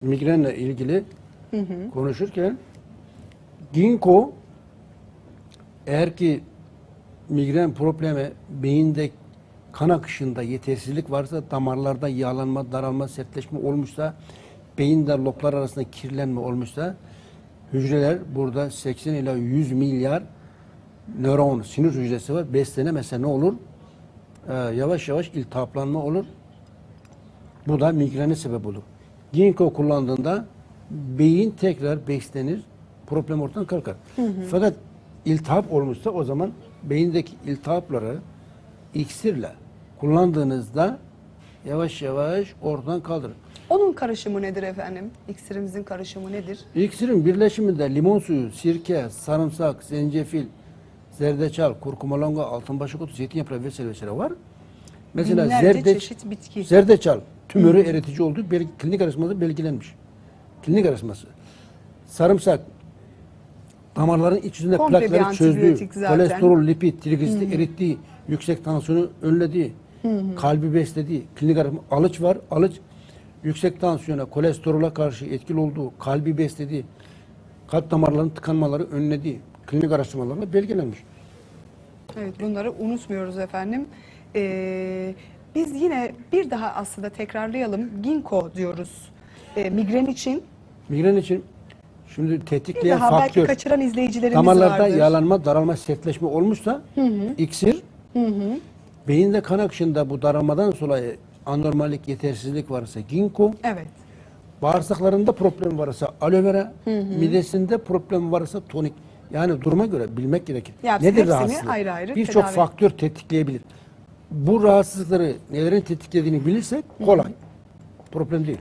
migrenle ilgili konuşurken ginkgo eğer ki migren problemi beyinde kan akışında yetersizlik varsa damarlarda yağlanma, daralma, sertleşme olmuşsa beyinde loblar arasında kirlenme olmuşsa hücreler burada 80 ila 100 milyar nöron sinir hücresi var. Beslenemese ne olur? Ee, yavaş yavaş iltihaplanma olur. Bu da migrene sebep olur. Ginkgo kullandığında beyin tekrar beslenir, problem ortadan kalkar. Fakat iltihap olmuşsa o zaman beyindeki iltihapları iksirle kullandığınızda yavaş yavaş oradan kaldırır. Onun karışımı nedir efendim? İksirimizin karışımı nedir? İksirin birleşiminde limon suyu, sirke, sarımsak, zencefil, zerdeçal, kurkumalonga, altınbaşak otu, zeytin yaprağı vesaire vesaire var. Mesela Binlerce zerde, çeşit bitki. zerdeçal tümörü eritici olduğu bel- klinik araştırmada belgelenmiş. Klinik araştırması. Sarımsak damarların iç yüzünde Komple bir plakları çözdüğü, antibiyotik zaten. kolesterol, lipid, trigliserit erittiği, yüksek tansiyonu önlediği, kalbi beslediği, klinik araştırma, alıç var. Alıç yüksek tansiyona, kolesterola karşı etkili olduğu, kalbi beslediği, kalp damarlarının tıkanmaları önlediği klinik araştırmalarla belgelenmiş. Evet bunları unutmuyoruz efendim. Ee, biz yine bir daha aslında tekrarlayalım. Ginkgo diyoruz. Ee, migren için. Migren için şimdi Bir tetikleyen daha belki faktör kaçıran izleyicilerimiz damarlarda vardır. yağlanma, daralma, sertleşme olmuşsa iksir, beyinde kan akışında bu daralmadan dolayı anormallik, yetersizlik varsa ginkgo, Evet. bağırsaklarında problem varsa aloe vera, midesinde problem varsa tonik. Yani duruma göre bilmek gerekir. Ya Nedir rahatsızlık? ayrı ayrı Birçok faktör tetikleyebilir. Bu rahatsızlıkları nelerin tetiklediğini bilirsek kolay. Problem değil.